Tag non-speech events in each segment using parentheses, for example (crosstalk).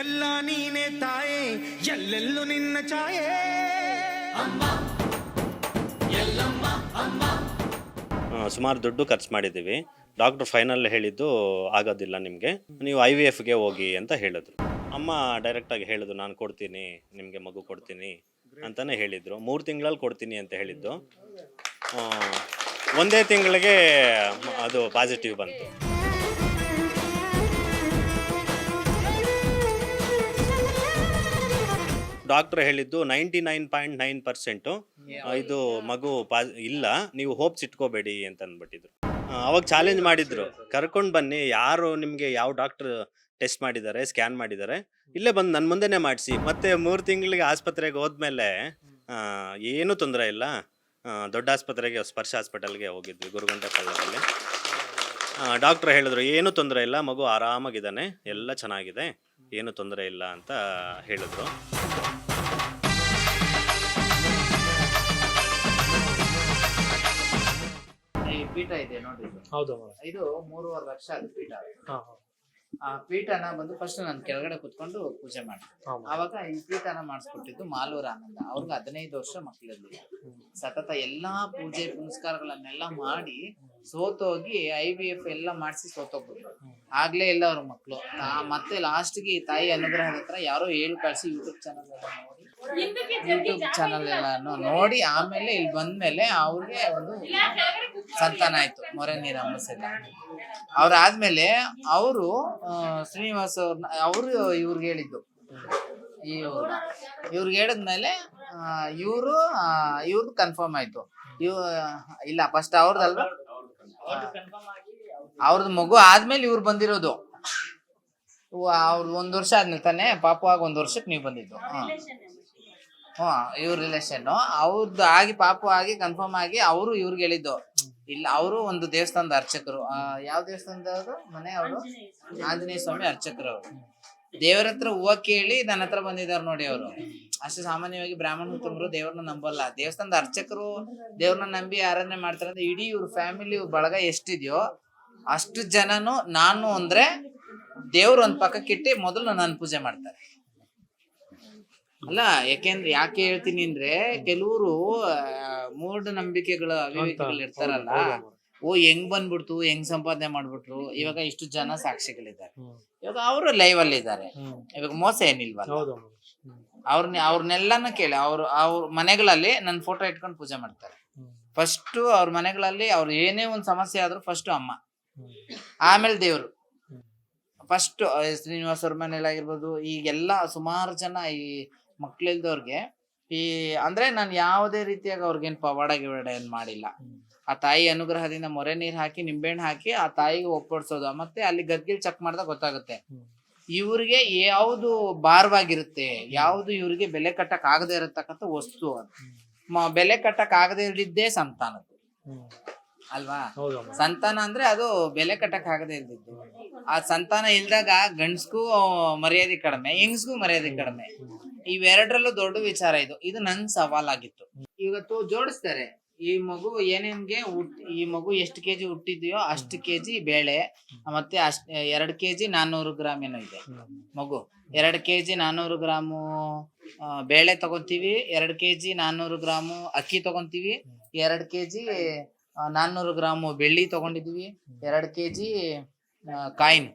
ಎಲ್ಲ ನೀನೆ ತಾಯೇ ಎಲ್ಲೆಲ್ಲೂ ನಿನ್ನ ಛಾಯೆ. ಸುಮಾರು ದುಡ್ಡು ಖರ್ಚು ಮಾಡಿದ್ದೀವಿ. ಡಾಕ್ಟರ್ ಫೈನಲ್ ಹೇಳಿದ್ದು ಆಗೋದಿಲ್ಲ ನಿಮಗೆ. ನೀವು ಐ ವಿ ಎಫ್ಗೆ ಹೋಗಿ ಅಂತ ಹೇಳಿದ್ರು. ಅಮ್ಮ ಡೈರೆಕ್ಟಾಗಿ ಹೇಳಿದ್ರು ನಾನು ಕೊಡ್ತೀನಿ ನಿಮಗೆ ಮಗು ಕೊಡ್ತೀನಿ. ಅಂತಲೇ ಹೇಳಿದ್ರು. ಮೂರು ತಿಂಗಳಲ್ಲಿ ಕೊಡ್ತೀನಿ ಅಂತ ಹೇಳಿದ್ದು. ಒಂದೇ ತಿಂಗಳಿಗೆ ಅದು ಪಾಸಿಟಿವ್ ಬಂತು. ಡಾಕ್ಟರ್ ಹೇಳಿದ್ದು ninety nine point nine percent ಇದು ಮಗು ಪಾ ಇಲ್ಲ ನೀವು ಹೋಪ್ಸ್ ಇಟ್ಕೋಬೇಡಿ ಅಂತ ಅಂದ್ಬಿಟ್ಟಿದ್ರು ಅವಾಗ ಚಾಲೆಂಜ್ ಮಾಡಿದ್ರು. ಕರ್ಕೊಂಡು ಬನ್ನಿ ಯಾರು ನಿಮಗೆ ಯಾವ ಡಾಕ್ಟರ್ ಟೆಸ್ಟ್ ಮಾಡಿದ್ದಾರೆ ಸ್ಕ್ಯಾನ್ ಮಾಡಿದ್ದಾರೆ ಇಲ್ಲೇ ಬಂದು ನನ್ನ ಮುಂದೆನೇ ಮಾಡಿಸಿ. ಮತ್ತೆ ಮೂರು ತಿಂಗಳಿಗೆ ಆಸ್ಪತ್ರೆಗೆ ಹೋದ್ಮೇಲೆ ಆ, ಏನೂ ತೊಂದರೆ ಇಲ್ಲ. ಆ, ದೊಡ್ಡ ಆಸ್ಪತ್ರೆಗೆ ಸ್ಪರ್ಶ ಹಾಸ್ಪಿಟಲ್ಗೆ ಹೋಗಿದ್ವಿ ಗುರುಗಂಟೆ ಪಳ್ಳದಲ್ಲಿ. ಡಾಕ್ಟ್ರ್ ಹೇಳಿದ್ರು ಏನೂ ತೊಂದರೆ ಇಲ್ಲ ಮಗು ಆರಾಮಾಗಿದ್ದಾನೆ ಎಲ್ಲ ಚೆನ್ನಾಗಿದೆ ಏನೂ ತೊಂದರೆ ಇಲ್ಲ ಅಂತ ಹೇಳಿದ್ರು. ಈ ಪೀಠ ಇದೆ ನೋಡಿ ಇದು. ಹೌದು. ಮೇಡಮ್ ಇದು ಮೂರುವರೆ ಲಕ್ಷ ಅದು ಪೀಠ. ಹಾ. ಆ ಪೀಠನ ಬಂದು ಫಸ್ಟ್ ನಾನು ಕೆಳಗಡೆ ಕುತ್ಕೊಂಡು ಪೂಜೆ ಮಾಡ್ತೀನಿ ಅವಾಗ ಈ ಪೀಠನ ಮಾಡಿಸ್ಕೊಟ್ಟಿದ್ದು ಮಾಲೂರ ಆನಂದ. ಅವ್ರಿಗೆ ಹದಿನೈದು ವರ್ಷ ಮಕ್ಕಳಲ್ಲಿ ಸತತ ಎಲ್ಲಾ ಪೂಜೆ ಪುನಸ್ಕಾರಗಳನ್ನೆಲ್ಲ ಮಾಡಿ ಸೋತೋಗಿ ಐ ವಿ ಎಫ್ ಎಲ್ಲ ಮಾಡಿಸಿ ಸೋತೋಗ್ಬಿಟ್ರು. ಆಗ್ಲೇ ಇಲ್ಲ ಅವ್ರ ಮಕ್ಕಳು ಮತ್ತೆ ಲಾಸ್ಟ್ಗೆ ಈ ತಾಯಿ ಅನುಗ್ರಹದ ಹತ್ರ ಯಾರೋ ಹೇಳಿ ಕಳ್ಸಿ ಯೂಟ್ಯೂಬ್ ಚಾನಲ್ ಎಲ್ಲ ನೋಡಿ. ಯೂಟ್ಯೂಬ್ ಚಾನಲ್ ಎಲ್ಲ ನೋಡಿ ಆಮೇಲೆ ಇಲ್ಲಿ ಬಂದ್ಮೇಲೆ ಅವ್ರಿಗೆ ಒಂದು ಸಂತಾನ ಆಯ್ತು, ಮೊರೆ ನೀರು ಅಮ್ಮಸೆಲ್ಲ ಅವ್ರಾದ್ಮೇಲೆ ಅವರು ಶ್ರೀನಿವಾಸ್ ಅವ್ರನ್ನ ಅವರು ಇವ್ರಿಗೆ ಹೇಳಿದ್ದು. ಈ ಇವ್ರಿಗೆ ಹೇಳಿದ್ಮೇಲೆ ಇವರು ಇವ್ರದ್ದು ಕನ್ಫರ್ಮ್ ಆಯ್ತು. ಇವ್, ಇಲ್ಲ ಫಸ್ಟ್ ಅವ್ರದ್ದಲ್ವಾ ಅವ್ರದ್ದು ಮಗು ಆದ್ಮೇಲೆ ಇವ್ರು ಬಂದಿರೋದು. ಅವ್ರದ್ದು ಒಂದ್ ವರ್ಷ ಆದ್ಮೇಲೆ ತಾನೆ ಪಾಪು ಆಗ ಒಂದ್ ವರ್ಷಕ್ಕೆ ನೀವು ಬಂದಿದ್ದು. ಹಾ. ಹ್ಮ್ ಇವ್ರ ರಿಲೇಷನ್ ಅವ್ರದ್ದು ಆಗಿ ಪಾಪು ಆಗಿ ಕನ್ಫರ್ಮ್ ಆಗಿ ಅವರು ಇವ್ರಿಗೆ ಹೇಳಿದ್ದು. ಇಲ್ಲ ಅವರು ಒಂದು ದೇವಸ್ಥಾನದ ಅರ್ಚಕರು. ಆ, ಯಾವ ದೇವಸ್ಥಾನದವರು ಮನೆ ಅವರು? ಆಂಜನೇಯ ಸ್ವಾಮಿ ಅರ್ಚಕರು ಅವರು. ದೇವರ ಹತ್ರ ಹೂವ ಕೇಳಿ ನನ್ನ ಹತ್ರ ಬಂದಿದ್ದಾರೆ ನೋಡಿ ಅವರು. ಅಷ್ಟು ಸಾಮಾನ್ಯವಾಗಿ ಬ್ರಾಹ್ಮಣ ತುಂಬರು ದೇವ್ರನ್ನ ನಂಬಲ್ಲ. ದೇವಸ್ಥಾನದ ಅರ್ಚಕರು ದೇವ್ರನ್ನ ನಂಬಿ ಆರಾಧನೆ ಮಾಡ್ತಾರೆ ಅಂದ್ರೆ ಇಡೀ ಇವ್ರ ಫ್ಯಾಮಿಲಿ ಬಳಗ ಎಷ್ಟಿದೆಯೋ ಅಷ್ಟು ಜನನು ನಾನು ಅಂದ್ರೆ ದೇವ್ರ ಒಂದ್ ಪಕ್ಕಕ್ಕಿಟ್ಟು ಮೊದಲು ನನ್ನ ಪೂಜೆ ಮಾಡ್ತಾರೆ. ಅಲ್ಲ ಯಾಕೆಂದ್ರೆ ಯಾಕೆ ಹೇಳ್ತೀನಿ ಅಂದ್ರೆ ಕೆಲವರು ಮೂಢನಂಬಿಕೆಗಳ ಅವಿವೇಕಗಳು ಇರ್ತಾರಲ್ಲ ಓ ಹೆಂಗ್ ಬಂದ್ಬಿಡ್ತು ಹೆಂಗ್ ಸಂಪಾದನೆ ಮಾಡ್ಬಿಟ್ರು ಇವಾಗ ಇಷ್ಟು ಜನ ಸಾಕ್ಷಿಗಳಿದ್ದಾರೆ. ಇವಾಗ ಅವರು ಲೈವ್ ಅಲ್ಲಿ ಇದ್ದಾರೆ. ಇವಾಗ ಮೋಸ ಏನಿಲ್ವ. ಅವ್ರನ್ನ ಅವ್ರನ್ನೆಲ್ಲಾನು ಕೇಳಿ ಅವ್ರು ಅವ್ರ ಮನೆಗಳಲ್ಲಿ ನನ್ನ ಫೋಟೋ ಇಟ್ಕೊಂಡು ಪೂಜೆ ಮಾಡ್ತಾರೆ. ಫಸ್ಟ್ ಅವ್ರ ಮನೆಗಳಲ್ಲಿ ಅವ್ರ ಏನೇ ಒಂದ್ ಸಮಸ್ಯೆ ಆದ್ರೂ ಫಸ್ಟ್ ಅಮ್ಮ. ಆಮೇಲೆ ದೇವ್ರು. ಫಸ್ಟ್ ಶ್ರೀನಿವಾಸ್ ಅವ್ರ ಮನೇಲಿ ಆಗಿರ್ಬೋದು ಈಗೆಲ್ಲ ಸುಮಾರು ಜನ ಈ ಮಕ್ಳಿಲ್ದವ್ರಿಗೆ ಈ ಅಂದ್ರೆ ನಾನು ಯಾವುದೇ ರೀತಿಯಾಗಿ ಅವ್ರಿಗೇನ್ ಪವಾಡ ಗಿವಾಡ ಏನ್ ಮಾಡಿಲ್ಲ. ಆ ತಾಯಿ ಅನುಗ್ರಹದಿಂದ ಮೊರೆ ನೀರ್ ಹಾಕಿ ನಿಂಬೆಹಣ್ಣು ಹಾಕಿ ಆ ತಾಯಿಗೆ ಒಪ್ಪಡ್ಸೋದು ಮತ್ತೆ ಅಲ್ಲಿ ಗದ್ಗಿಲ್ ಚೆಕ್ ಮಾಡ್ದಾಗ ಗೊತ್ತಾಗುತ್ತೆ. ಇವ್ರಿಗೆ ಯಾವುದು ಭಾರವಾಗಿರುತ್ತೆ ಯಾವುದು ಇವ್ರಿಗೆ ಬೆಲೆ ಕಟ್ಟಕ್ ಆಗದೆ ಇರತಕ್ಕಂಥ ವಸ್ತು ಅದು. ಬೆಲೆ ಕಟ್ಟಕ್ ಆಗದೆ ಇರಲಿದ್ದೇ ಸಂತಾನದ್ದು ಅಲ್ವಾ? ಸಂತಾನ ಅಂದ್ರೆ ಅದು ಬೆಲೆ ಕಟ್ಟಕ್ ಆಗದೆ ಇಲ್ದಿದ್ದು. ಆ ಸಂತಾನ ಇಲ್ದಾಗ ಗಂಡ್ಸ್ಗೂ ಮರ್ಯಾದೆ ಕಡಿಮೆ ಹೆಂಗ್ಸ್ಗೂ ಮರ್ಯಾದೆ ಕಡಿಮೆ. ಇವೆರಡರಲ್ಲೂ ದೊಡ್ಡ ವಿಚಾರ ಇದು. ಇದು ನನ್ ಸವಾಲಾಗಿತ್ತು. ಇವತ್ತು ಜೋಡಿಸ್ತಾರೆ. ಈ ಮಗು ಏನೇನ್ಗೆ ಹುಟ್ ಈ ಮಗು ಎಷ್ಟು ಕೆಜಿ ಹುಟ್ಟಿದ್ಯೋ ಅಷ್ಟು ಕೆಜಿ ಬೇಳೆ ಮತ್ತೆ ಅಷ್ಟ್ ಎರಡ್ ಕೆಜಿ ನಾನ್ನೂರು ಗ್ರಾಮ್ ಏನೋ ಇದೆ. ಮಗು ಎರಡ್ ಕೆಜಿ ನಾನ್ನೂರು ಗ್ರಾಮು ಆ, ಬೇಳೆ ತಗೊಂತೀವಿ ಎರಡ್ ಕೆಜಿ ನಾನ್ನೂರು ಗ್ರಾಮು ಅಕ್ಕಿ ತಗೊಂತೀವಿ ಎರಡ್ ಕೆಜಿ ನಾನ್ನೂರು ಗ್ರಾಮು ಬೆಳ್ಳಿ ತಗೊಂಡಿದೀವಿ ಎರಡ್ ಕೆಜಿ ಕಾಯಿನ್.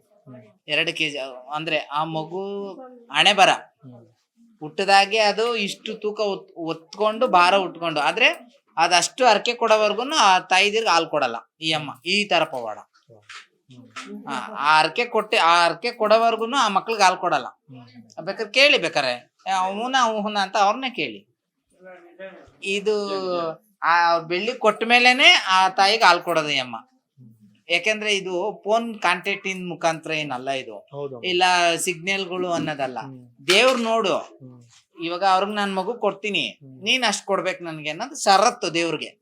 ಎರಡು ಕೆಜಿ ಅಂದ್ರೆ ಆ ಮಗು ಹಣೆ ಬರ ಹುಟ್ಟದಾಗೆ ಅದು ಇಷ್ಟು ತೂಕ ಒತ್- ಒತ್ಕೊಂಡು ಭಾರ ಉಟ್ಕೊಂಡು. ಆದ್ರೆ ಅದಷ್ಟು ಅರ್ಕೆ ಕೊಡೋವರೆಗೂ ಆ ತಾಯಿದಿರ್ಗೆ ಹಾಲು ಕೊಡಲ್ಲ, ಈ ಅಮ್ಮ, ಈ ತರ ಪವಾಡ. ಆ ಅರ್ಕೆ ಕೊಟ್ಟೆ, ಆ ಅರ್ಕೆ ಕೊಡೋವರ್ಗು ಆ ಮಕ್ಳಿಗೆ ಹಾಲು ಕೊಡಲ್ಲ. ಬೇಕಾದ್ರೆ ಕೇಳಿ ಬೇಕಾರೆ. ಹೂನ ಹೂನ ಅಂತ ಅವ್ರನ್ನೇ ಕೇಳಿ. ಇದು, ಆ ಬೆಳ್ಳಿ ಕೊಟ್ಟ ಮೇಲೆನೆ ಆ ತಾಯಿಗೆ ಹಾಲು ಕೊಡೋದು ಅಮ್ಮ. ಯಾಕೆಂದ್ರೆ ಇದು ಫೋನ್ ಕಾಂಟ್ಯಾಕ್ಟ್ ಇನ್ ಮುಖಾಂತರ ಏನಲ್ಲ ಇದು. ಇಲ್ಲ ಸಿಗ್ನಲ್ಗಳು ಅನ್ನೋದಲ್ಲ. ದೇವ್ರು ನೋಡು. ಇವಾಗ ಅವ್ರಿಗೆ ನನ್ ಮಗು ಕೊಡ್ತೀನಿ. ನೀನ್ ಅಷ್ಟ್ ಕೊಡ್ಬೇಕು ನನ್ಗೆ ಅನ್ನೋದು ಸರತ್ತು ದೇವ್ರಿಗೆ.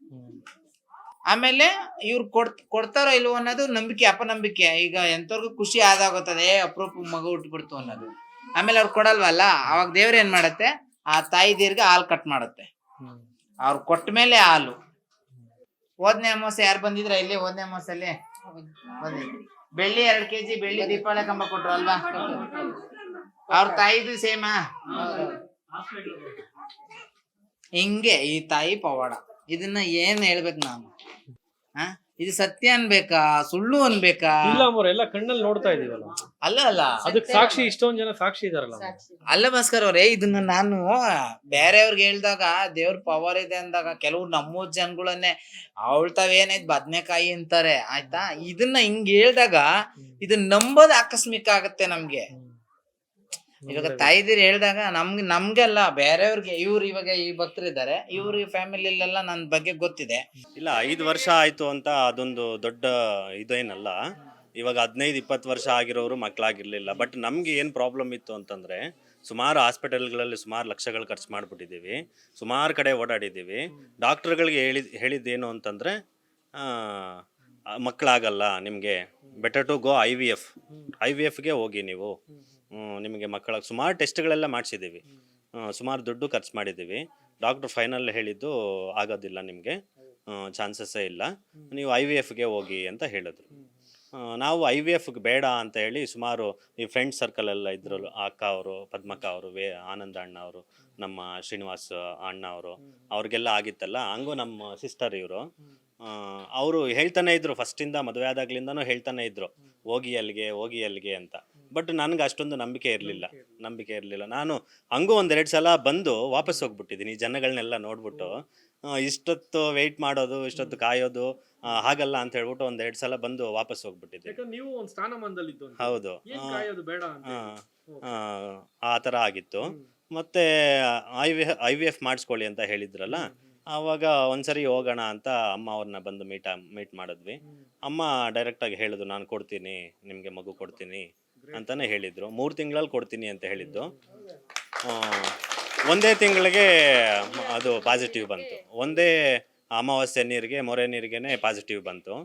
ಆಮೇಲೆ ಇವ್ರು ಕೊಡ್ ಕೊಡ್ತಾರೋ ಇಲ್ವೋ ಅನ್ನೋದು ನಂಬಿಕೆ ಅಪನಂಬಿಕೆ. ಈಗ ಎಂತವ್ರಿಗೂ ಖುಷಿ ಆದಾಗುತ್ತದೆ ಅಪರೂಪ ಮಗು ಉಟ್ಬಿಡ್ತು ಅನ್ನೋದು. ಆಮೇಲೆ ಅವ್ರು ಕೊಡಲ್ವಲ್ಲ? ಅವಾಗ ದೇವ್ರ ಏನ್ ಮಾಡತ್ತೆ? ಆ ತಾಯಿ ದೇವ್ರಿಗೆ ಹಾಲು ಕಟ್ ಮಾಡುತ್ತೆ. ಅವ್ರು ಕೊಟ್ಟ ಮೇಲೆ ಹಾಲು. ಹೋದ್ನೇ ಅಮಾವಾಸ್ಯೆ ಯಾರು ಬಂದಿದ್ರ ಇಲ್ಲಿ? ಹೋದ್ನೇ ಅಮಾವಾಸ್ಯಲ್ಲಿ ಬಂದಿದ್ರು ಬೆಳ್ಳಿ ಎರಡ್ ಕೆಜಿ, ಬೆಳ್ಳಿ ದೀಪಾವಳಿ ಕಂಬ ಕೊಟ್ರು ಅಲ್ವಾ? ಅವ್ರ ತಾಯಿದು ಸೇಮಾ ಹಿಂಗೆ ಈ ತಾಯಿ ಪವಾಡ. ಇದನ್ನ ಏನ್ ಹೇಳ್ಬೇಕು ನಾನು? ಹ ಇದು ಸತ್ಯ ಅನ್ಬೇಕಾ? ಸುಳ್ಳು ಅನ್ಬೇಕಾ? ಇಲ್ಲ ಎಲ್ಲ ಕಣ್ಣಲ್ಲಿ ನೋಡ್ತಾ ಇದೀವಲ್ಲ ಅಲ್ಲ ಅಲ್ಲ. ಅದಕ್ಕೆ ಸಾಕ್ಷಿ ಇಷ್ಟೊಂದ್ ಜನ ಸಾಕ್ಷಿ ಇದಾರಲ್ಲ. ಅಲ್ಲ ಭಾಸ್ಕರ್ ಅವ್ರೆ ಇದನ್ನ ನಾನು ಬೇರೆಯವ್ರಿಗೆ ಹೇಳ್ದಾಗ ದೇವ್ರ ಪವರ್ ಇದೆ ಅಂದಾಗ ಕೆಲವ್ರು ನಮ್ಮೂರ್ ಜನಗಳನ್ನೇ ಅವಳ್ ತಾವೇನಾಯ್ತು ಬದ್ನೆಕಾಯಿ ಅಂತಾರೆ ಆಯ್ತಾ? ಇದನ್ನ ಹಿಂಗ್ ಹೇಳ್ದಾಗ ಇದನ್ನ ನಂಬೋದು ಆಕಸ್ಮಿಕ ಆಗತ್ತೆ ನಮ್ಗೆ. ಇವಾಗ ತಾಯಿದಿರು ಹೇಳಿದಾಗ ನಮ್ಗೆ ನಮ್ಗೆಲ್ಲ ಬೇರೆಯವ್ರಿಗೆ ಇವ್ರು ಇವಾಗ ಈ ಭಕ್ತರಿದ್ದಾರೆ ಇವ್ರ ಫ್ಯಾಮಿಲಿಲೆಲ್ಲ ನನ್ ಬಗ್ಗೆ ಗೊತ್ತಿದೆ. ಇಲ್ಲ ಐದು ವರ್ಷ ಆಯ್ತು ಅಂತ ಅದೊಂದು ದೊಡ್ಡ ಇದೇನಲ್ಲ ಇವಾಗ ಹದಿನೈದು ಇಪ್ಪತ್ತು ವರ್ಷ ಆಗಿರೋರು ಮಕ್ಕಳಾಗಿರ್ಲಿಲ್ಲ ಬಟ್ ನಮ್ಗೆ ಏನು ಪ್ರಾಬ್ಲಮ್ ಇತ್ತು ಅಂತಂದ್ರೆ ಸುಮಾರು ಹಾಸ್ಪಿಟಲ್ಗಳಲ್ಲಿ ಸುಮಾರು ಲಕ್ಷಗಳು ಖರ್ಚು ಮಾಡಿಬಿಟ್ಟಿದ್ದೀವಿ ಸುಮಾರು ಕಡೆ ಓಡಾಡಿದ್ದೀವಿ ಡಾಕ್ಟರ್ಗಳಿಗೆ ಹೇಳಿ ಹೇಳಿದ್ದೇನು ಅಂತಂದರೆ ಮಕ್ಕಳಾಗಲ್ಲ ನಿಮಗೆ better to go I V F I V ಎಫ್ಗೆ ಹೋಗಿ ನೀವು. ನಿಮಗೆ ಮಕ್ಕಳ ಸುಮಾರು ಟೆಸ್ಟ್ಗಳೆಲ್ಲ ಮಾಡಿಸಿದ್ದೀವಿ. ಸುಮಾರು ದುಡ್ಡು ಖರ್ಚು ಮಾಡಿದ್ದೀವಿ. ಡಾಕ್ಟರ್ ಫೈನಲ್ ಹೇಳಿದ್ದು ಆಗೋದಿಲ್ಲ ನಿಮಗೆ. ಚಾನ್ಸಸ್ಸೇ ಇಲ್ಲ. ನೀವು ಐ ವಿ ಎಫ್ಗೆ ಹೋಗಿ ಅಂತ ಹೇಳಿದ್ರು. ನಾವು ಐ ವಿ ಎಫ್ಗೆ ಬೇಡ ಅಂತ ಹೇಳಿ ಸುಮಾರು ಈ ಫ್ರೆಂಡ್ ಸರ್ಕಲ್ ಎಲ್ಲ ಇದ್ರು ಅಕ್ಕ ಅವರು ಪದ್ಮಕ್ಕ ಅವರು ವೇ ಆನಂದ ಅಣ್ಣ ಅವರು ನಮ್ಮ ಶ್ರೀನಿವಾಸ್ ಅಣ್ಣ ಅವರು ಅವ್ರಿಗೆಲ್ಲ ಆಗಿತ್ತಲ್ಲ ಹಂಗೂ ನಮ್ಮ ಸಿಸ್ಟರ್ ಇವರು. ಅವರು ಹೇಳ್ತಾನೆ ಇದ್ರು ಫಸ್ಟಿಂದ ಮದುವೆ ಆದಾಗ್ಲಿಂದನೂ ಹೇಳ್ತಾನೆ ಇದ್ರು. ಹೋಗಿ ಅಲ್ಲಿಗೆ ಹೋಗಿ ಅಲ್ಲಿಗೆ ಅಂತ. ಬಟ್ ನನಗೆ ಅಷ್ಟೊಂದು ನಂಬಿಕೆ ಇರಲಿಲ್ಲ. ನಂಬಿಕೆ ಇರಲಿಲ್ಲ. ನಾನು ಹಂಗೂ ಒಂದೆರಡು ಸಲ ಬಂದು ವಾಪಸ್ ಹೋಗ್ಬಿಟ್ಟಿದ್ದೀನಿ. ಈ ಜನಗಳನ್ನೆಲ್ಲ ನೋಡ್ಬಿಟ್ಟು ಆ, ಇಷ್ಟೊತ್ತು ವೆಯ್ಟ್ ಮಾಡೋದು ಇಷ್ಟೊತ್ತು ಕಾಯೋದು ಆ, ಹಾಗಲ್ಲ ಅಂತ ಹೇಳ್ಬಿಟ್ಟು ಒಂದೆರಡು ಸಲ ಬಂದು ವಾಪಸ್ ಹೋಗ್ಬಿಟ್ಟಿದ್ದೆ ಯಾಕಂದ್ರೆ ನೀವು ಒಂದ್ ಸ್ಥಾನಮಾನದಲ್ಲಿ ಇದ್ದು ಹೌದು. ಏನ್ ಆ, ಕಾಯೋದು ಬೇಡ ಅಂತ ಆ, ಆ, ಆ ಥರ ಆಗಿತ್ತು. ಮತ್ತೆ I V I V F ಮಾಡಿಸ್ಕೊಳ್ಳಿ ಅಂತ ಹೇಳಿದ್ರಲ್ಲ ಆವಾಗ ಒಂದ್ಸರಿ ಹೋಗೋಣ ಅಂತ ಅಮ್ಮ ಅವ್ರನ್ನ ಬಂದು ಮೀಟ್ ಮೀಟ್ ಮಾಡಿದ್ವಿ. ಅಮ್ಮ ಡೈರೆಕ್ಟಾಗಿ ಹೇಳಿದ್ರು ನಾನು ಕೊಡ್ತೀನಿ ನಿಮಗೆ ಮಗು ಕೊಡ್ತೀನಿ. ಅಂತಾನೆ ಹೇಳಿದ್ರು. ಮೂರು ತಿಂಗಳಲ್ಲಿ ಕೊಡ್ತೀನಿ ಅಂತ ಹೇಳಿದ್ದು. ಒಂದೇ ತಿಂಗಳಿಗೆ ಅದು ಪಾಸಿಟಿವ್ ಬಂತು. ಒಂದೇ ಅಮಾವಾಸ್ಯೆ ನೀರಿಗೆ ಮೊರೆ ನೀರಿಗೆನೆ ಪಾಸಿಟಿವ್ ಬಂತು.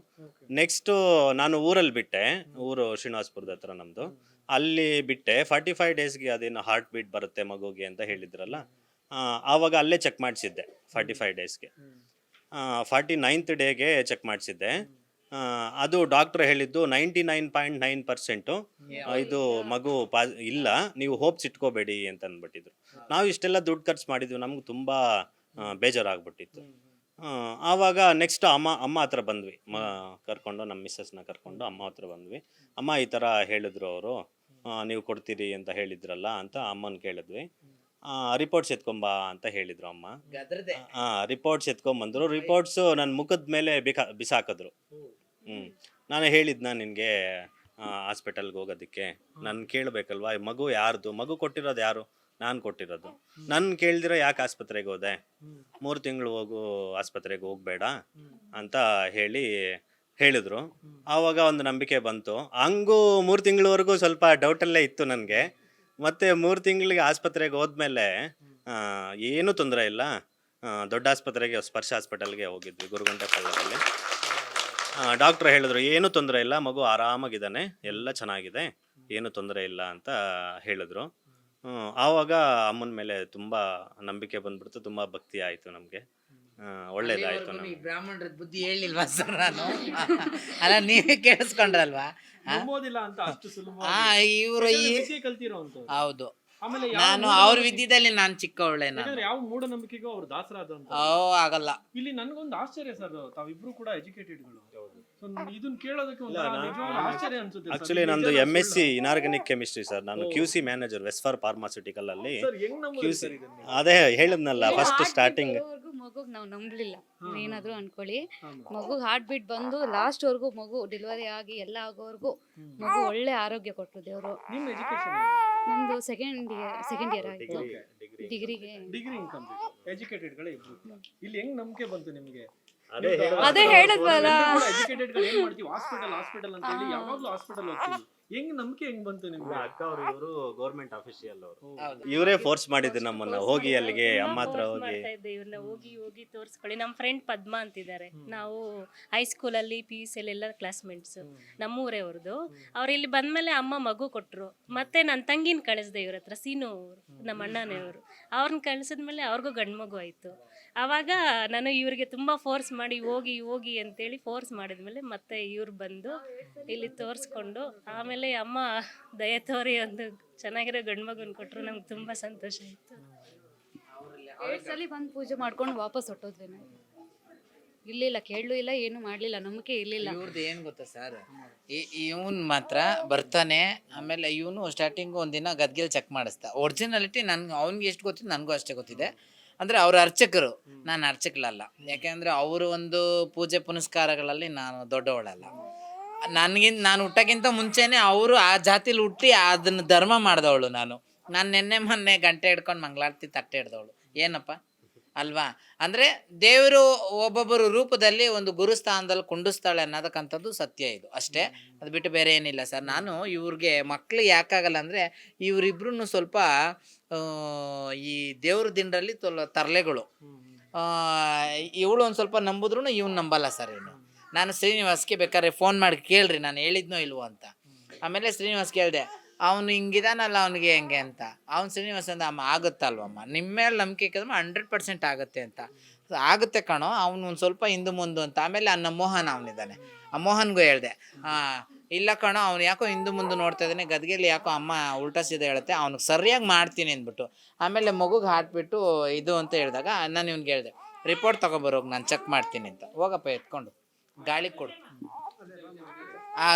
ನೆಕ್ಸ್ಟು ನಾನು ಊರಲ್ಲಿ ಬಿಟ್ಟೆ. ಊರು ಶ್ರೀನಿವಾಸ್ಪುರದ ಹತ್ರ ನಮ್ಮದು ಅಲ್ಲಿ ಬಿಟ್ಟೆ. ಫಾರ್ಟಿ ಫೈವ್ ಡೇಸ್ಗೆ ಅದೇನು ಹಾರ್ಟ್ ಬೀಟ್ ಬರುತ್ತೆ ಮಗುಗೆ ಅಂತ ಹೇಳಿದ್ರಲ್ಲ ಆವಾಗ ಅಲ್ಲೇ ಚೆಕ್ ಮಾಡಿಸಿದ್ದೆ ಫಾರ್ಟಿ ಫೈವ್ ಡೇಸ್ಗೆ ಫಾರ್ಟಿ ನೈನ್ತ್ ಡೇಗೆ ಚೆಕ್ ಮಾಡಿಸಿದ್ದೆ. ಅದು ಡಾಕ್ಟರ್ ಹೇಳಿದ್ದು ninety nine point nine percent. ಇದು ಮಗು ಪಾ ಇಲ್ಲ ನೀವು ಹೋಪ್ಸ್ ಇಟ್ಕೋಬೇಡಿ ಅಂತ ಅಂದ್ಬಿಟ್ಟಿದ್ರು. ನಾವು ಇಷ್ಟೆಲ್ಲ ದುಡ್ಡು ಖರ್ಚು ಮಾಡಿದ್ವಿ ನಮ್ಗೆ ತುಂಬ ಬೇಜಾರಾಗ್ಬಿಟ್ಟಿತ್ತು. ಆ, ಆವಾಗ ನೆಕ್ಸ್ಟ್ ಅಮ್ಮ ಅಮ್ಮ ಹತ್ರ ಬಂದ್ವಿ. ಮ ಕರ್ಕೊಂಡು ನಮ್ಮ ಮಿಸ್ಸಸ್ನ ಕರ್ಕೊಂಡು ಅಮ್ಮ ಹತ್ರ ಬಂದ್ವಿ. ಅಮ್ಮ ಈ ಥರ ಹೇಳಿದ್ರು ಅವರು ನೀವು ಕೊಡ್ತೀರಿ ಅಂತ ಹೇಳಿದ್ರಲ್ಲ ಅಂತ ಅಮ್ಮನ ಕೇಳಿದ್ವಿ. ರಿಪೋರ್ಟ್ಸ್ ಎತ್ಕೊಂಬಾ ಅಂತ ಹೇಳಿದ್ರು ಅಮ್ಮ. ಗದ್ರದೆ. ರಿಪೋರ್ಟ್ಸ್ ಎತ್ಕೊಂಬಂದ್ರು ರಿಪೋರ್ಟ್ಸು ನನ್ನ ಮುಖದ ಮೇಲೆ ಬಿಕಾ ಬಿಸಾಕಿದ್ರು. ಹ್ಞೂ ನಾನು ಹೇಳಿದ್ನ ನಿನಗೆ ಹಾಸ್ಪಿಟಲ್ಗೆ ಹೋಗೋದಕ್ಕೆ. ನಾನು ಕೇಳಬೇಕಲ್ವಾ? ಮಗು ಯಾರ್ದು? ಮಗು ಕೊಟ್ಟಿರೋದು ಯಾರು? ನಾನು ಕೊಟ್ಟಿರೋದು. ನಾನು ಕೇಳ್ದಿರ ಯಾಕೆ ಆಸ್ಪತ್ರೆಗೆ ಹೋದೆ? ಮೂರು ತಿಂಗಳು ಹೋಗು, ಆಸ್ಪತ್ರೆಗೆ ಹೋಗಬೇಡ ಅಂತ ಹೇಳಿ ಹೇಳಿದ್ರು. ಆವಾಗ ಒಂದು ನಂಬಿಕೆ ಬಂತು. ಹಂಗೂ ಮೂರು ತಿಂಗಳವರೆಗೂ ಸ್ವಲ್ಪ ಡೌಟಲ್ಲೇ ಇತ್ತು ನನಗೆ. ಮತ್ತೆ ಮೂರು ತಿಂಗಳಿಗೆ ಆಸ್ಪತ್ರೆಗೆ ಹೋದ್ಮೇಲೆ ಏನೂ ತೊಂದರೆ ಇಲ್ಲ. ದೊಡ್ಡ ಆಸ್ಪತ್ರೆಗೆ, ಸ್ಪರ್ಶ ಹಾಸ್ಪಿಟಲ್ಗೆ ಹೋಗಿದ್ವಿ, ಗುರುಗಂಟೆ ಪಳ್ಳದಲ್ಲಿ ಡಾಕ್ಟ್ರ್ ಹೇಳಿದ್ರು ಏನು ತೊಂದರೆ ಇಲ್ಲ ಮಗು ಆರಾಮಾಗಿದ್ದಾನೆ ಎಲ್ಲ ಚೆನ್ನಾಗಿದೆ ಏನು ತೊಂದರೆ ಇಲ್ಲ ಅಂತ ಹೇಳಿದ್ರು. ಆವಾಗ ಅಮ್ಮನ ಮೇಲೆ ತುಂಬ ನಂಬಿಕೆ ಬಂದ್ಬಿಡ್ತು ತುಂಬ ಭಕ್ತಿ ಆಯಿತು ನಮಗೆ. ಒಳ್ಳೇದಾಯ್ತು ಬ್ರಾಹ್ಮಣರ ಬುದ್ಧಿ ಹೇಳಿಲ್ವಾ ಸರ್ ನಾನು? ಅಲ್ಲ ನೀವೇ ಕೇಳಿಸ್ಕೊಂಡ್ರಲ್ವಾ? ನಂಬೋದಿಲ್ಲ ಅಂತ ಅಷ್ಟು ಸುಲಭ ಆ ಇವ್ರು ಈ ಕಲ್ತಿರೋ ಹೌದು. ಆಮೇಲೆ ಯಾವ ನಾನು ಅವ್ರ ವಿದ್ಯದಲ್ಲಿ ನಾನ್ ಚಿಕ್ಕವಳೆ ನಾನು. ಯಾಕಂದ್ರೆ ಯಾವ ಮೂಢನಂಬಿಕೆಗೂ ಅವ್ರು ದಾಸರಾದಂತ ಓ ಆಗಲ್ಲ. ಇಲ್ಲಿ ನನ್ಗೊಂದು ಆಶ್ಚರ್ಯ ಸರ್ ತಾವಿಬ್ರು ಕೂಡ ಎಜುಕೇಟೆಡ್ಗಳು ಸೊ ಇದನ್ನ ಕೇಳೋದಕ್ಕೆ ಒಂಥರ ನಾನು- ಆಶ್ಚರ್ಯ ಅನ್ಸುತ್ತೆ sir. ಆಕ್ಚುಲಿ ನಿಜ ನಂದು M S C inorganic chemistry sir. ನಾನು ಕ್ಯೂ ಸಿ ಮ್ಯಾನೇಜರ್ ವೆಸ್ಫಾರ್ ಫಾರ್ಮಾಸ್ಯೂಟಿಕಲ್ ಅಲ್ಲಿ Sir, ಹೆಂಗ್ ನಂಬೋದು ಕ್ಯೂ sir ಇದನ್ನ? ಅದೇ ಹೇಳಿದ್ನಲ್ಲ ಫಸ್ಟ್ ಸ್ಟಾರ್ಟಿಂಗ್ ಮಗುಗ್ ನಾವು ನಂಬಲಿಲ್ಲ. ಹಾ, ಏನಾದ್ರು ಅನ್ಕೊಳ್ಳಿ. ಹಾ, ಮಗು ಹಾರ್ಟ್ ಬೀಟ್ ಬಂದು ಲಾಸ್ಟ್ ವರ್ಗು ಮಗು ಡೆಲಿವರಿ ಆಗಿ ಎಲ್ಲ ಆಗೋವರೆಗೂ ಮಗು ಒಳ್ಳೆ ಆರೋಗ್ಯ ಕೊಟ್ರು ದೇವರು. ನಿಮ್ಮ ಎಜುಕೇಶನ್ ನಮ್ದು ಸೆಕೆಂಡ್ ಸೆಕೆಂಡ್ ಇಯರ್ ಆಯ್ತು. ಡಿಗ್ರಿಗೆ ಡಿಗ್ರಿ ಇನ್ಕಮ್ ಎಜುಕೇಟೆಡ್ ಗಳೇ ಇಬ್ರು ಇಲ್ಲಿ ಹೆಂಗ್ ನಂಬಿಕೆ ಬಂತು ನಿಮ್ಗೆ? ಅದೇ ಹೇಳಿದ್ವಲ್ಲ. ಎಜುಕೇಟೆಡ್ಗಳು ಏನ್ ಮಾಡ್ತೀವಿ? ಹಾಸ್ಪಿಟಲ್ ಹಾಸ್ಪಿಟಲ್ ಅಂತ ಹೇಳಿ ಯಾವಾಗ್ಲೂ ಹಾಸ್ಪಿಟಲ್ ಹೋಗ್ತೀವಿ. ಹೆಂಗ್ ನಂಬಿಕೆ ಹೆಂಗ್ ಬಂತು ನಿಮ್ಗೆ? ಅಕ್ಕ ಅವರು ಇವರು ಗೌರ್ಮೆಂಟ್ ಅಫಿಷಿಯಲ್ ಅವರು. ಇವರೇ ಫೋರ್ಸ್ ಮಾಡಿದ್ದು ನಮ್ಮನ್ನ. ಹೋಗಿ ಅಲ್ಲಿಗೆ ಅಮ್ಮ ಹತ್ರ ಹೋಗಿ. ಮಾಡ್ತಾ ಇದ್ದೆ. ಇವ್ರನ್ನ ಹೋಗಿ ಹೋಗಿ ತೋರಿಸ್ಕೊಳ್ಳಿ. ನಮ್ಮ ಫ್ರೆಂಡ್ ಪದ್ಮಾ ಅಂತಿದ್ದಾರೆ. ನಾವು ಹೈಸ್ಕೂಲಲ್ಲಿ ಪಿ ಯು ಸಿಲೆಲ್ಲ ಕ್ಲಾಸ್ಮೇಟ್ಸ್ ನಮ್ಮೂರೇ ಅವ್ರದ್ದು ಅವ್ರು ಇಲ್ಲಿ ಬಂದ್ಮೇಲೆ ಅಮ್ಮ ಮಗು ಕೊಟ್ರು. ಮತ್ತೆ ನನ್ನ ತಂಗಿನ ಕಳಿಸ್ದೆ ಇವ್ರ ಹತ್ರ ಸೀನು ಅವ್ರು, ನಮ್ಮ ಅಣ್ಣನೇ ಅವರು. ಅವ್ರನ್ನ ಕಳ್ಸಿದ್ಮೇಲೆ ಅವ್ರಿಗೂ ಗಂಡು ಮಗು ಆಯ್ತು. ಆವಾಗ ನಾನು ಇವರಿಗೆ ತುಂಬ ಫೋರ್ಸ್ ಮಾಡಿ ಹೋಗಿ ಹೋಗಿ ಅಂತೇಳಿ ಫೋರ್ಸ್ ಮಾಡಿದ್ಮೇಲೆ ಮತ್ತೆ ಇವ್ರು ಬಂದು ಇಲ್ಲಿ ತೋರಿಸ್ಕೊಂಡು ಆಮೇಲೆ ಅಮ್ಮ ದಯ ತೋರಿ ಒಂದು ಚೆನ್ನಾಗಿರೋ ಗಂಡು ಮಗುನ ಕೊಟ್ಟರು ನಮ್ಗೆ ತುಂಬ ಸಂತೋಷ ಆಯಿತು. ಎರಡ್ ಸಲ ಬಂದು ಪೂಜೆ ಮಾಡ್ಕೊಂಡು ವಾಪಸ್ ಹೊಟ್ಟೋದ್ವಿ ನಾವು ಇರ್ಲಿಲ್ಲ ಕೇಳಲು ಇಲ್ಲ ಏನು ಮಾಡಲಿಲ್ಲ ನಂಬಿಕೆ ಇರಲಿಲ್ಲ. ಇವ್ರದ್ದು ಏನು ಗೊತ್ತಾ ಸರ್ ಇವನ್ ಮಾತ್ರ ಬರ್ತಾನೆ ಆಮೇಲೆ ಇವನು ಸ್ಟಾರ್ಟಿಂಗ್ ಒಂದಿನ ಗದ್ಗೆಲ್ ಚೆಕ್ ಮಾಡಿಸ್ತಾ. ಒರಿಜಿನಾಲಿಟಿ ನನ್ಗೆ ಅವ್ನಿಗೆ ಎಷ್ಟು ಗೊತ್ತಿದೆ ನನಗೂ ಅಷ್ಟೇ ಗೊತ್ತಿದೆ. ಅಂದ್ರೆ ಅವ್ರ ಅರ್ಚಕರು. ನಾನು ಅರ್ಚಕಲಲ್ಲ ಯಾಕೆಂದ್ರೆ ಅವರು ಒಂದು ಪೂಜೆ ಪುನಸ್ಕಾರಗಳಲ್ಲಿ ನಾನು ದೊಡ್ಡವಳಲ್ಲ. ನನಗಿಂತ ನಾನು ಹುಟ್ಟಕ್ಕಿಂತ ಮುಂಚೆನೆ ಅವರು ಆ ಜಾತಿಲಿ ಹುಟ್ಟಿ ಅದನ್ನ ಧರ್ಮ ಮಾಡಿದವಳು ನಾನು. ನಾನು ನಿನ್ನೆ ಮೊನ್ನೆ ಗಂಟೆ ಹಿಡ್ಕೊಂಡು ಮಂಗಳಾರತಿ ತಟ್ಟೆ ಹಿಡ್ದವಳು. ಏನಪ್ಪ? ಅಲ್ವಾ? ಅಂದರೆ ದೇವರು ಒಬ್ಬೊಬ್ಬರು ರೂಪದಲ್ಲಿ ಒಂದು ಗುರುಸ್ಥಾನದಲ್ಲಿ ಕುಂಡಿಸ್ತಾಳೆ ಅನ್ನೋದಕ್ಕಂಥದ್ದು ಸತ್ಯ ಇದು ಅಷ್ಟೇ. ಅದು ಬಿಟ್ಟು ಬೇರೆ ಏನಿಲ್ಲ ಸರ್. ನಾನು ಇವ್ರಿಗೆ ಮಕ್ಕಳು ಯಾಕಾಗಲ್ಲ ಅಂದರೆ ಇವರಿಬ್ರು ಸ್ವಲ್ಪ ಈ ದೇವ್ರ ದಿನರಲ್ಲಿ ತೊಲ ತರಲೆಗಳು. ಇವಳು ಒಂದು ಸ್ವಲ್ಪ ನಂಬಿದ್ರು ಇವ್ನು ನಂಬಲ್ಲ ಸರ್ ಇವನು. ನಾನು ಶ್ರೀನಿವಾಸ್ಗೆ ಬೇಕಾದ್ರೆ ಫೋನ್ ಮಾಡಿ ಕೇಳ್ರಿ ನಾನು ಹೇಳಿದ್ನೋ ಇಲ್ವೋ ಅಂತ. ಆಮೇಲೆ ಶ್ರೀನಿವಾಸ್ ಕೇಳಿದೆ ಅವನು ಹಿಂಗಿದಾನಲ್ಲ ಅವನಿಗೆ ಹೆಂಗೆ ಅಂತ. ಅವ್ನು ಶ್ರೀನಿವಾಸ ಅಂದ ಅಮ್ಮ ಆಗುತ್ತಲ್ವಮ್ಮ? ನಿಮ್ಮ ಮೇಲೆ ನಂಬಿಕೆ ಇಕ್ಕಿದ್ರೆ ಹಂಡ್ರೆಡ್ ಪರ್ಸೆಂಟ್ ಆಗುತ್ತೆ ಅಂತ. ಆಗುತ್ತೆ ಕಣೋ, ಅವನು ಒಂದು ಸ್ವಲ್ಪ ಹಿಂದೆ ಮುಂದು ಅಂತ. ಆಮೇಲೆ ಅನ್ನ ಮೋಹನ್ ಅವನಿದ್ದಾನೆ. ಆ ಮೋಹನ್ಗೂ ಹೇಳ್ದೆ ಇಲ್ಲ ಕಣೋ, ಅವ್ನು ಯಾಕೋ ಹಿಂದೆ ಮುಂದೆ ನೋಡ್ತಾ ಇದ್ದಾನೆ. ಗದ್ಗೆಲಿ ಯಾಕೋ ಅಮ್ಮ ಉಲ್ಟಾ ಸೀದಾ ಹೇಳುತ್ತೆ. ಅವ್ನಿಗೆ ಸರಿಯಾಗಿ ಮಾಡ್ತೀನಿ ಅಂದ್ಬಿಟ್ಟು. ಆಮೇಲೆ ಮಗುಗೆ ಹಾಕ್ಬಿಟ್ಟು ಇದು ಅಂತ ಹೇಳಿದಾಗ ನಾನು ಇವ್ನಿಗೆ ಹೇಳಿದೆ ರಿಪೋರ್ಟ್ ತೊಗೊಬರೋಗಿ ನಾನು ಚೆಕ್ ಮಾಡ್ತೀನಿ ಅಂತ. ಹೋಗಪ್ಪ, ಎತ್ಕೊಂಡು. ಗಾಳಿ ಕೊಡು. ಆ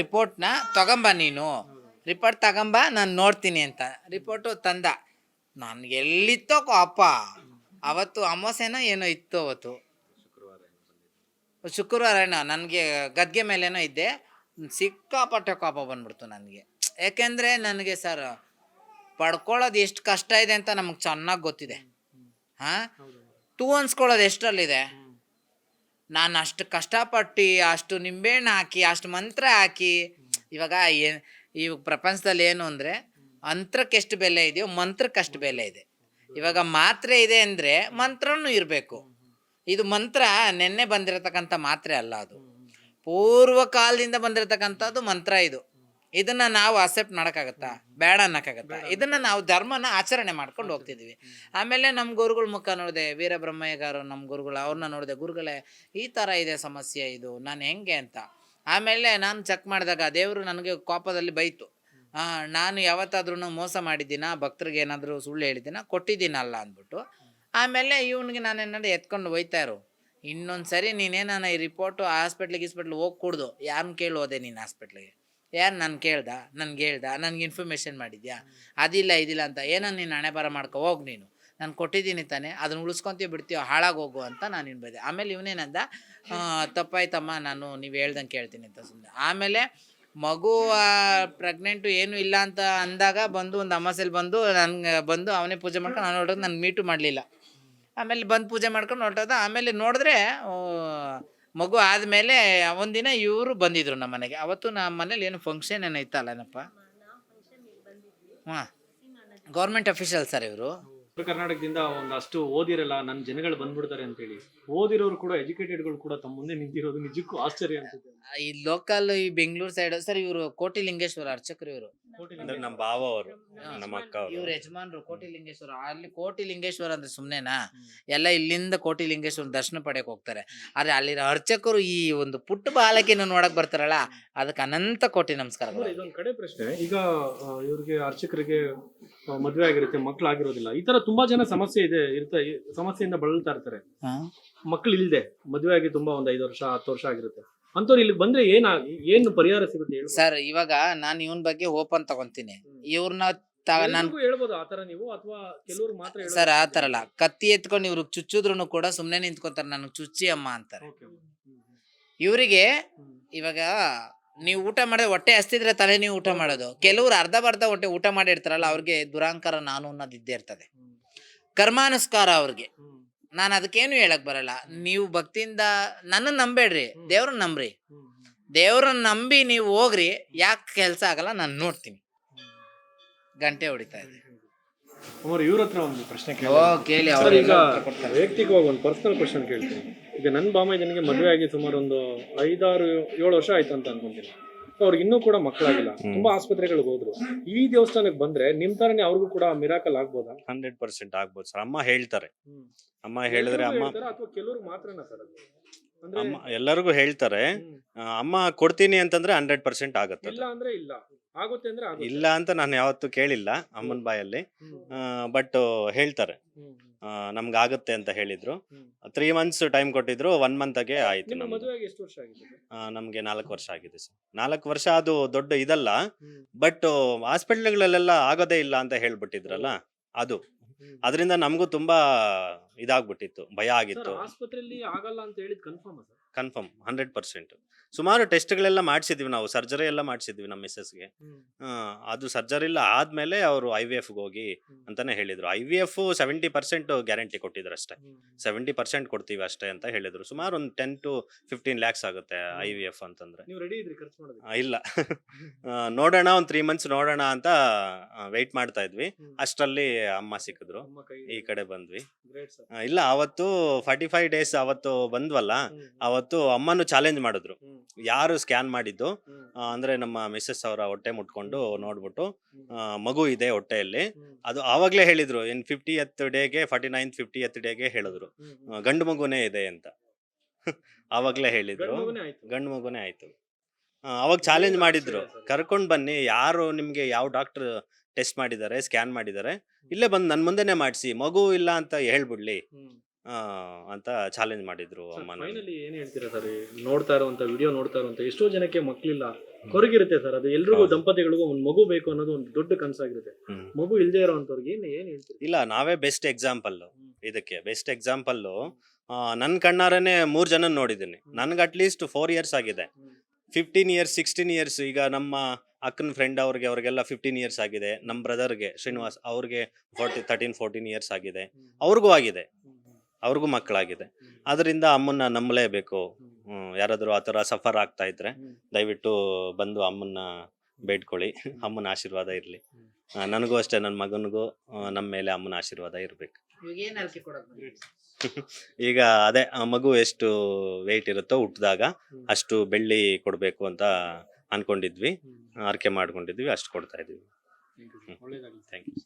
ರಿಪೋರ್ಟ್ನ ತಗೊಂಬ ನೀನು. ರಿಪೋರ್ಟ್ ತಗೊಂಬ, ನಾನು ನೋಡ್ತೀನಿ ಅಂತ. ರಿಪೋರ್ಟು ತಂದ. ನನಗೆ ಎಲ್ಲಿತ್ತೋ ಅಪ್ಪ. ಅವತ್ತು ಅಮಾವಾಸ್ಯನೋ ಏನೋ ಇತ್ತು ಅವತ್ತು. ಶುಕ್ರವಾರ ಏನೋ, ನನಗೆ ಗದ್ಗೆ ಮೇಲೇನೋ ಇದ್ದೆ. ಸಿಕ್ಕಾಪಟ್ಟೆ ಕೋಪ ಬಂದ್ಬಿಡ್ತು ನನಗೆ. ಯಾಕೆಂದರೆ ನನಗೆ ಸರ್ ಪಡ್ಕೊಳ್ಳೋದು ಎಷ್ಟು ಕಷ್ಟ ಇದೆ ಅಂತ ನಮಗೆ ಚೆನ್ನಾಗಿ ಗೊತ್ತಿದೆ. ಹಾಂ? ಟೂ ಅನ್ಸ್ಕೊಳ್ಳೋದು ಎಷ್ಟರಲ್ಲಿದೆ? ನಾನು ಅಷ್ಟು ಕಷ್ಟಪಟ್ಟು ಅಷ್ಟು ನಿಂಬೆಹಣ್ಣು ಹಾಕಿ, ಅಷ್ಟು ಮಂತ್ರ ಹಾಕಿ, ಇವಾಗ ಏನು ಇವಾಗ ಪ್ರಪಂಚದಲ್ಲಿ ಏನು ಅಂದರೆ ಮಂತ್ರಕ್ಕೆ ಎಷ್ಟು ಬೆಲೆ ಇದೆಯೋ ಮಂತ್ರಕ್ಕೆ ಅಷ್ಟು ಬೆಲೆ ಇದೆ. ಇವಾಗ ಮಾತ್ರೆ ಇದೆ ಅಂದರೆ ಮಂತ್ರನೂ ಇರಬೇಕು. ಇದು ಮಂತ್ರ ನೆನ್ನೆ ಬಂದಿರತಕ್ಕಂಥ ಮಾತ್ರೆ ಅಲ್ಲ ಅದು. ಪೂರ್ವ ಕಾಲದಿಂದ ಬಂದಿರತಕ್ಕಂಥದ್ದು ಮಂತ್ರ ಇದು. ಇದನ್ನ ನಾವು ಅಕ್ಸೆಪ್ಟ್ ಮಾಡೋಕ್ಕಾಗತ್ತಾ? ಬೇಡ ಅನ್ನೋಕ್ಕಾಗತ್ತಾ? ಇದನ್ನ ನಾವು ಧರ್ಮನ ಆಚರಣೆ ಮಾಡ್ಕೊಂಡು ಹೋಗ್ತಿದ್ವಿ. ಆಮೇಲೆ ನಮ್ಮ ಗುರುಗಳ ಮುಖ ನೋಡಿದೆ ವೀರಬ್ರಹ್ಮಯ್ಯಗಾರು ನಮ್ಮ ಗುರುಗಳು ಅವ್ರನ್ನ ನೋಡಿದೆ ಗುರುಗಳೇ ಈ ಥರ ಇದೆ ಸಮಸ್ಯೆ ಇದು ನಾನು ಹೆಂಗೆ ಅಂತ. ಆಮೇಲೆ ನಾನು ಚೆಕ್ ಮಾಡಿದಾಗ ದೇವರು ನನಗೆ ಕೋಪದಲ್ಲಿ ಬೈತು. ನಾನು ಯಾವತ್ತಾದ್ರೂ ಮೋಸ ಮಾಡಿದ್ದೀನ, ಭಕ್ತರಿಗೆ ಏನಾದರೂ ಸುಳ್ಳು ಹೇಳಿದ್ದೀನ, ಕೊಟ್ಟಿದ್ದೀನಲ್ಲ ಅಂದ್ಬಿಟ್ಟು. ಆಮೇಲೆ ಇವನಿಗೆ ನಾನು ಏನಾದ್ರು ಎತ್ಕೊಂಡು ಹೋಯ್ತಾ ಇರು. ಇನ್ನೊಂದು ಸರಿ ನೀನೇನಾನ ಈ ರಿಪೋರ್ಟು ಹಾಸ್ಪಿಟ್ಲಿಗೆ ಗಿಸ್ಪಿಟ್ಲಿಗೆ ಹೋಗಿ ಕುಡ್ದು. ಯಾರನ್ನ ಕೇಳಿ ಹೋದೆ ನೀನು ಹಾಸ್ಪಿಟ್ಲಿಗೆ ಯಾರು ನಾನು ಕೇಳ್ದ? ನನ್ಗೆ ಹೇಳ್ದ? ನನಗೆ ಇನ್ಫಾರ್ಮೇಷನ್ ಮಾಡಿದ್ಯಾ? ಅದಿಲ್ಲ, ಇದಿಲ್ಲ ಅಂತ. ಏನೋ ನೀನು ಹಣೆ ಬರ ಮಾಡ್ಕೊ? ಹೋಗಿ ನೀನು. ನಾನು ಕೊಟ್ಟಿದ್ದೀನಿ ತಾನೆ ಅದನ್ನ ಉಳಿಸ್ಕೊಂತೀವಿ ಬಿಡ್ತೀವೋ ಹಾಳಾಗಿ ಹೋಗು ಅಂತ ನಾನು ಇನ್ಬೈದೆ ಆಮೇಲೆ ಇವನೇನಂದ ತಪ್ಪಾಯ್ತಮ್ಮ ನಾನು ನೀವು ಹೇಳ್ದಂಗೆ ಕೇಳ್ತೀನಿ ಅಂತ ಸುಮ್ಮನೆ ಆಮೇಲೆ ಮಗು ಪ್ರೆಗ್ನೆಂಟು ಏನೂ ಇಲ್ಲ ಅಂತ ಅಂದಾಗ ಬಂದು ಒಂದು ಅಮಾಸೆಲಿ ಬಂದು ನನಗೆ ಬಂದು ಅವನೇ ಪೂಜೆ ಮಾಡ್ಕೊಂಡು ನಾನು ನೋಡೋದು ನಾನು ಮೀಟು ಮಾಡಲಿಲ್ಲ. ಆಮೇಲೆ ಬಂದು ಪೂಜೆ ಮಾಡ್ಕೊಂಡು ನೋಡೋದು ಆಮೇಲೆ ನೋಡಿದ್ರೆ ಮಗು ಆದಮೇಲೆ ಒಂದಿನ ಇವರು ಬಂದಿದ್ರು ನಮ್ಮ ಮನೆಗೆ. ಅವತ್ತು ನಮ್ಮ ಮನೇಲಿ ಏನು ಫಂಕ್ಷನ್ ಏನೋ ಇತ್ತಲ್ಲನಪ್ಪ ಹಾಂ ಗೌರ್ಮೆಂಟ್ ಅಫಿಷಿಯಲ್ ಸರ್ ಇವರು. ಉತ್ತರ ಕರ್ನಾಟಕದಿಂದ ಒಂದಷ್ಟು ಓದಿರಲ್ಲ ನನ್ನ ಜನಗಳು ಬಂದ್ಬಿಡ್ತಾರೆ ಅಂತೇಳಿ. ಓದಿರೋರು ಕೂಡ ಎಜುಕೇಟೆಡ್ಗಳು ಕೂಡ ತಮ್ಮ ಮುಂದೆ ನಿಂತಿರೋದು ನಿಜಕ್ಕೂ ಆಶ್ಚರ್ಯ ಅನ್ಸುತ್ತೆ. ಈ ಲೋಕಲ್ ಈ ಬೆಂಗಳೂರು ಸೈಡ್ ಸರ್ ಇವರು ಕೋಟಿ ಲಿಂಗೇಶ್ವರ ಅರ್ಚಕರು ಇವರು. ಅಂದ್ರೆ ನಮ್ಮ ಭಾವ ಅವರು ನಮ್ಮ ಅಕ್ಕ ಅವರು. ಇವ್ರ ಯಜಮಾನ್ರು ಕೋಟಿ ಲಿಂಗೇಶ್ವರ ಅಲ್ಲಿ ಕೋಟಿ ಲಿಂಗೇಶ್ವರ ಅಂದ್ರೆ ಸುಮ್ನೆನಾ? ಎಲ್ಲ ಇಲ್ಲಿಂದ ಕೋಟಿ ಲಿಂಗೇಶ್ವರ ದರ್ಶನ ಪಡೆಯಕ್ ಹೋಗ್ತಾರೆ. ಆದ್ರೆ ಅಲ್ಲಿರೋ ಅರ್ಚಕರು ಈ ಒಂದು ಪುಟ್ಟ ಬಾಲಕಿನ ನೋಡಕ್ ಬರ್ತಾರಲ್ಲ ಅದಕ್ಕೆ ಅನಂತ ಕೋಟಿ ನಮಸ್ಕಾರಗಳು. ಅಂದ್ರೆ ಇದೊಂದು ಕಡೆ ಪ್ರಶ್ನೆ ಈಗ ಆ, ಇವ್ರಿಗೆ ಅರ್ಚಕರಿಗೆ ಆ, ಮದ್ವೆ ಆಗಿರುತ್ತೆ ಮಕ್ಳು ಆಗಿರೋದಿಲ್ಲ ಈ ತರ ತುಂಬಾ ಜನ ಸಮಸ್ಯೆ ಇದೆ ಇರ್ತ ಈ ಸಮಸ್ಯೆಯಿಂದ ಬಳಲ್ತಾ ಇರ್ತಾರೆ. ಹಾ? ಇಲ್ಲದೆ ಮದುವೆ ಆಗಿ ತುಂಬಾ ಒಂದ್ ಐದು ವರ್ಷ ಹತ್ತು ವರ್ಷ ಆಗಿರುತ್ತೆ. ಅಂತವ್ರು ಇಲ್ಲಿ ಬಂದ್ರೆ ಏನ ಏನು ಪರಿಹಾರ ಸಿಗುತ್ತೆ ಹೇಳು ಸರ್ ಇವಾಗ ನಾನು ಇವನ್ ಬಗ್ಗೆ ಓಪನ್ ತಗೊಂತೀನಿ. ಇವ್ರನ್ನ ನಾನು ಹೇಳ್ಬೋದು ಆತರ ನೀವು? ಅಥವಾ ಕೆಲವರು ಮಾತ್ರ ಹೇಳೋದು? ಸರ್ ಆ ಥರ ಅಲ್ಲ. ಕತ್ತಿ ಎತ್ಕೊಂಡು ಇವ್ರಿಗೆ ಚುಚ್ಚಿದ್ರು ಕೂಡ ಸುಮ್ಮನೆ ನಿಂತ್ಕೊತಾರೆ ನನಗೆ ಚುಚ್ಚಿ ಅಮ್ಮ ಅಂತಾರೆ. Okay. ಹ್ಮ್, ಇವರಿಗೆ ಹ್ಮ್. ಇವಾಗ ನೀವು ಊಟ ಮಾಡಿದ್ರೆ ಹೊಟ್ಟೆ ಹಸ್ತಿದ್ರೆ ತಲೆ ನೀವು ಊಟ ಮಾಡೋದು. ಕೆಲವ್ರು ಅರ್ಧ ಬರ್ಧ ಹೊಟ್ಟೆ ಊಟ ಮಾಡಿರ್ತಾರಲ್ಲ ಅವ್ರಿಗೆ ದುರಾಂಕಾರ ನಾನು ಅನ್ನೋದು ಇದ್ದೇ ಇರ್ತದೆ. ಹ್ಮ್, ಕರ್ಮಾನುಸ್ಕಾರ ಅವ್ರಿಗೆ. ಹ್ಮ್, ನಾನು ಅದಕ್ಕೇನು ಹೇಳಕ್ ಬರಲ್ಲ. ನೀವು ಭಕ್ತಿಯಿಂದ ನನ್ನ ನಂಬೇಡ್ರಿ ದೇವ್ರನ್ನ ನಂಬ್ರಿ. ದೇವ್ರನ್ನ ನಂಬಿ ನೀವು ಹೋಗ್ರಿ ಯಾಕೆ ಕೆಲಸ ಆಗಲ್ಲ ನಾನು ನೋಡ್ತೀನಿ. ಗಂಟೆ ಹೊಡಿತಾ ಇದೆ. ಅಮರ್ ಇವ್ರ ಹತ್ರ ಒಂದು ಪ್ರಶ್ನೆ ಓ ಕೇಳಿ ಸರ್ ಅವ್ರು ಈಗ ವೈಯಕ್ತಿಕವಾಗಿ ಒಂದು ಪರ್ಸನಲ್ ಕ್ವಶನ್ ಕೇಳ್ತೀನಿ. ಈಗ ನನ್ನ ಬಾಮೈದನಿಗೆ ಮದುವೆ ಆಗಿ ಸುಮಾರು ಒಂದು ಐದಾರು ಏಳು ವರ್ಷ ಆಯ್ತು ಅಂತ ಅನ್ಕೊಂತೀನಿ. ಅವ್ರಿಗೆ ಇನ್ನೂ ಕೂಡ ಮಕ್ಕಳಾಗಿಲ್ಲ. ತುಂಬಾ ಆಸ್ಪತ್ರೆಗಳಿಗೆ ಹೋದ್ರು. ಈ ದೇವಸ್ಥಾನಕ್ಕೆ ಬಂದ್ರೆ ನಿಮ್ ತರನೇ ಅವ್ರಿಗೂ ಕೂಡ ಮಿರಾಕಲ್ ಆಗ್ಬೋದಾ? ಹಂಡ್ರೆಡ್ ಪರ್ಸೆಂಟ್ ಆಗ್ಬೋದು ಸರ್. ಅಮ್ಮ ಹೇಳ್ತಾರೆ. ಅಮ್ಮ ಹೇಳಿದ್ರೆ ಅಮ್ಮ ಅಥವಾ ಕೆಲವರು ಮಾತ್ರನಾ ಸರ್ ಅದು? ಅಂದ್ರೆ ಅಮ್ಮ ಎಲ್ಲರಿಗೂ ಹೇಳ್ತಾರೆ. ಆ, ಅಮ್ಮ ಕೊಡ್ತೀನಿ ಅಂತಂದ್ರೆ ಹಂಡ್ರೆಡ್ ಪರ್ಸೆಂಟ್ ಆಗುತ್ತೆ ಇಲ್ಲ ಅಂದ್ರೆ ಇಲ್ಲ. ಆಗುತ್ತೆ ಅಂದ್ರೆ ಆಗುತ್ತೆ. ಇಲ್ಲ ಅಂತ ನಾನು ಯಾವತ್ತೂ ಕೇಳಿಲ್ಲ ಅಮ್ಮನ ಬಾಯಲ್ಲಿ. ಹ್ಮ್. ಬಟ್ ಹೇಳ್ತಾರೆ. ಹ್ಮ್. ನಮ್ಗೆ ಆಗುತ್ತೆ ಅಂತ ಹೇಳಿದ್ರು. ತ್ರೀ ಮಂತ್ಸ್ ಟೈಮ್ ಕೊಟ್ಟಿದ್ರು ಒನ್ ಮಂತ್ಗೆ ಆಯ್ತು ನಿಮ್ಮ ನಮ್ದು. ಮದುವೆಗೆ ಎಷ್ಟು ವರ್ಷ ಆಗಿದೆ ಸರ್? ಆ, ನಮ್ಗೆ ನಾಲ್ಕು ವರ್ಷ ಆಗಿದೆ ಸರ್. ನಾಲ್ಕು ವರ್ಷ ಅದು ದೊಡ್ಡ ಇದಲ್ಲ ಹ್ಮ್. ಬಟ್ ಹಾಸ್ಪಿಟಲ್ಗಳಲ್ಲೆಲ್ಲ ಆಗೋದೇ ಇಲ್ಲ ಅಂತ ಹೇಳ್ಬಿಟ್ಟಿದ್ರಲ್ಲ ಅದು. ಹ್ಮ್. ಅದರಿಂದ ನಮಗೂ ತುಂಬಾ ಇದಾಗ್ಬಿಟ್ಟಿತ್ತು ಭಯ ಸರ್ ಆಗಿತ್ತು. ಆಸ್ಪತ್ರೆಯಲ್ಲಿ ಆಗಲ್ಲ ಅಂತ ಹೇಳಿದ್ confirm sir? Confirm hundred percent ಸುಮಾರು ಟೆಸ್ಟ್ಗಳೆಲ್ಲ ಮಾಡಿಸಿದ್ವಿ ನಾವು ಸರ್ಜರಿ ಎಲ್ಲ ಮಾಡಿಸಿದ್ವಿ ನಮ್ಮ ಮಿಸ್ಸಸ್ಗೆ. ಅದು ಸರ್ಜರಿ ಎಲ್ಲ ಆದ್ಮೇಲೆ ಅವರು ಐ ವಿ ಎಫ್ಗೆ ಹೋಗಿ ಅಂತಾನೆ ಹೇಳಿದ್ರು. I V F seventy percent guarantee ಕೊಟ್ಟಿದ್ರು ಅಷ್ಟೇ ಸೆವೆಂಟಿ ಪರ್ಸೆಂಟ್ ಕೊಡ್ತೀವಿ ಅಷ್ಟೇ ಅಂತ ಹೇಳಿದ್ರು. ಸುಮಾರು ಒಂದು ಟೆನ್ ಟು ಫಿಫ್ಟೀನ್ ಲ್ಯಾಕ್ಸ್ ಆಗುತ್ತೆ ಐ ವಿ ಎಫ್ ಅಂತಂದ್ರೆ. ಇಲ್ಲ. (laughs) ನೋಡೋಣ ಒಂದು ತ್ರೀ ಮಂತ್ಸ್ ನೋಡೋಣ ಅಂತ ವೆಯ್ಟ್ ಮಾಡ್ತಾ ಇದ್ವಿ. ಅಷ್ಟರಲ್ಲಿ ಅಮ್ಮ ಸಿಕ್ಕಿದ್ರು. ಈ ಕಡೆ ಬಂದ್ವಿ. ಇಲ್ಲ ಅವತ್ತು ಫಾರ್ಟಿ ಫೈವ್ ಡೇಸ್ ಅವತ್ತು ಬಂದ್ವಲ್ಲ ಅವತ್ತು ಅಮ್ಮನು ಚಾಲೆಂಜ್ ಮಾಡಿದ್ರು. ಯಾರು ಸ್ಕ್ಯಾನ್ ಮಾಡಿದ್ದು ಅಂದ್ರೆ ನಮ್ಮ ಮಿಸ್ಸಸ್ ಅವರ ಹೊಟ್ಟೆ ಮುಟ್ಕೊಂಡು ನೋಡ್ಬಿಟ್ಟು ಮಗು ಇದೆ ಹೊಟ್ಟೆಯಲ್ಲಿ. ಅದು ಆವಾಗ್ಲೇ ಹೇಳಿದ್ರು ಇನ್ ಫಿಫ್ಟಿ ಎತ್ ಡೇಗೆ ಫಾರ್ಟಿ ನೈನ್ ಫಿಫ್ಟಿ ಎತ್ ಡೇಗೆ ಹೇಳಿದ್ರು ಗಂಡು ಮಗುನೇ ಇದೆ ಅಂತ. (laughs) ಆವಾಗ್ಲೇ ಹೇಳಿದ್ರು. ಗಂಡು ಮಗುನೇ ಆಯ್ತು. ಅವಾಗ ಚಾಲೆಂಜ್ ಮಾಡಿದ್ರು. ಕರ್ಕೊಂಡ್ ಬನ್ನಿ ಯಾರು ನಿಮ್ಗೆ ಯಾವ ಡಾಕ್ಟರ್ ಟೆಸ್ಟ್ ಮಾಡಿದ್ದಾರೆ ಸ್ಕ್ಯಾನ್ ಮಾಡಿದ್ದಾರೆ. ಇಲ್ಲೇ ಬಂದು ನನ್ನ ಮುಂದೆನೆ ಮಾಡಿಸಿ ಮಗು ಇಲ್ಲ ಅಂತ ಹೇಳ್ಬಿಡ್ಲಿ. ಆ, ಅಂತ ಚಾಲೆಂಜ್ ಮಾಡಿದ್ರು ಅಮ್ಮ ಫೈನಲಿ ಏನ್ ಹೇಳ್ತೀರಾ ಸರ್ ನೋಡ್ತಾ ಇರುವಂತ ವಿಡಿಯೋ ನೋಡ್ತಾ ಇರುವಂತ ಎಷ್ಟೋ ಜನಕ್ಕೆ ಮಕ್ಳಿಲ್ಲ. ಹೊರಗಿರುತ್ತೆ ಸರ್ ಅದು ಎಲ್ರಿಗೂ ಹೌದು. ದಂಪತಿಗಳಿಗೂ ಒಂದು ಮಗು ಬೇಕು ಅನ್ನೋದು ಒಂದು ದೊಡ್ಡ ಕನಸಾಗಿರುತ್ತೆ. ಹ್ಮ್. ಮಗು ಇಲ್ದೇ ಇರೋಂಥವ್ರಿಗೆ ಏನ್ ಏನ್ ಹೇಳ್ತೀರಿ? ಇಲ್ಲ ನಾವೇ ಬೆಸ್ಟ್ ಎಕ್ಸಾಂಪಲ್ ಇದಕ್ಕೆ ಬೆಸ್ಟ್ ಎಕ್ಸಾಂಪಲ್ ನನ್ನ ಕಣ್ಣಾರನೆ ಮೂರ್ ಜನ ನೋಡಿದ್ದೀನಿ. ನನ್ಗೆ ಅಟ್ಲೀಸ್ಟ್ ಫೋರ್ ಇಯರ್ಸ್ ಆಗಿದೆ. ಫಿಫ್ಟೀನ್ ಇಯರ್ಸ್ ಸಿಕ್ಸ್ಟೀನ್ ಇಯರ್ಸ್ ಈಗ ನಮ್ಮ ಅಕ್ಕನ ಫ್ರೆಂಡ್ ಅವ್ರಿಗೆ ಅವ್ರಿಗೆಲ್ಲ ಫಿಫ್ಟೀನ್ ಇಯರ್ಸ್ ಆಗಿದೆ. ನಮ್ಮ ಬ್ರದರ್ಗೆ ಶ್ರೀನಿವಾಸ್ ಅವ್ರಿಗೆ ಫೋರ್ಟಿ ತರ್ಟೀನ್ ಫೋರ್ಟೀನ್ ಇಯರ್ಸ್ ಆಗಿದೆ. ಅವ್ರಿಗೂ ಆಗಿದೆ. ಅವ್ರಿಗೂ ಮಕ್ಕಳಾಗಿದೆ. ಅದರಿಂದ ಅಮ್ಮನ್ನ ನಂಬಲೇಬೇಕು. ಯಾರಾದರೂ ಆ ಥರ ಸಫರ್ ಆಗ್ತಾ ಇದ್ರೆ ದಯವಿಟ್ಟು ಬಂದು ಅಮ್ಮನ್ನ ಬೇಡ್ಕೊಳ್ಳಿ. ಅಮ್ಮನ ಆಶೀರ್ವಾದ ಇರಲಿ. ನನಗೂ ಅಷ್ಟೇ ನನ್ನ ಮಗನಿಗೂ ನಮ್ಮ ಮೇಲೆ ಅಮ್ಮನ ಆಶೀರ್ವಾದ ಇರಬೇಕು? (laughs) ಈಗ ಅದೇ ಆ ಮಗು ಎಷ್ಟು ವೆಯ್ಟ್ ಇರುತ್ತೋ ಹುಟ್ಟಿದಾಗ ಅಷ್ಟು ಬೆಳ್ಳಿ ಕೊಡಬೇಕು ಅಂತ ಅನ್ಕೊಂಡಿದ್ವಿ ಆರ್ಕೆ ಮಾಡ್ಕೊಂಡಿದ್ವಿ ಅಷ್ಟು ಕೊಡ್ತಾ ಇದೀವಿ ಥ್ಯಾಂಕ್ ಯು